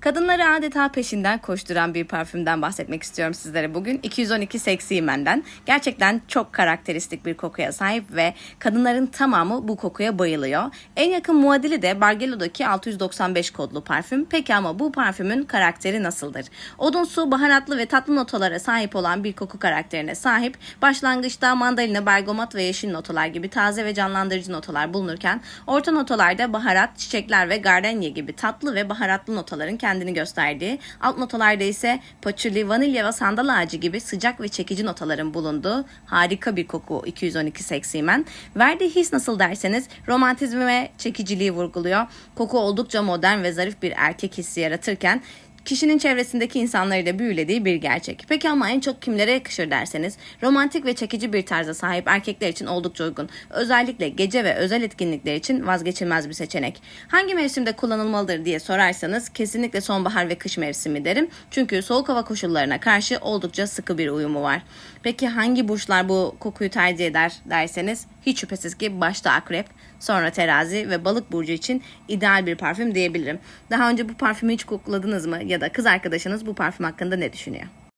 Kadınları adeta peşinden koşturan bir parfümden bahsetmek istiyorum sizlere bugün. 212 Sexy Men'den. Gerçekten çok karakteristik bir kokuya sahip ve kadınların tamamı bu kokuya bayılıyor. En yakın muadili de Bargello'daki 695 kodlu parfüm. Peki ama bu parfümün karakteri nasıldır? Odunsu, baharatlı ve tatlı notalara sahip olan bir koku karakterine sahip. Başlangıçta mandalina, bergamot ve yeşil notalar gibi taze ve canlandırıcı notalar bulunurken orta notalarda baharat, çiçekler ve gardenya gibi tatlı ve baharatlı notaların kendini gösterdiği, alt notalarda ise patchouli, vanilya ve sandal ağacı gibi sıcak ve çekici notaların bulunduğu harika bir koku 212 Sexy Men. Verdiği his nasıl derseniz romantizmi ve çekiciliği vurguluyor. Koku oldukça modern ve zarif bir erkek hissi yaratırken kişinin çevresindeki insanları da büyülediği bir gerçek. Peki ama en çok kimlere yakışır derseniz romantik ve çekici bir tarza sahip erkekler için oldukça uygun. Özellikle gece ve özel etkinlikler için vazgeçilmez bir seçenek. Hangi mevsimde kullanılmalıdır diye sorarsanız kesinlikle sonbahar ve kış mevsimi derim. Çünkü soğuk hava koşullarına karşı oldukça sıkı bir uyumu var. Peki hangi burçlar bu kokuyu tercih eder derseniz hiç şüphesiz ki başta akrep, sonra terazi ve balık burcu için ideal bir parfüm diyebilirim. Daha önce bu parfümü hiç kokladınız mı ya da kız arkadaşınız bu parfüm hakkında ne düşünüyor?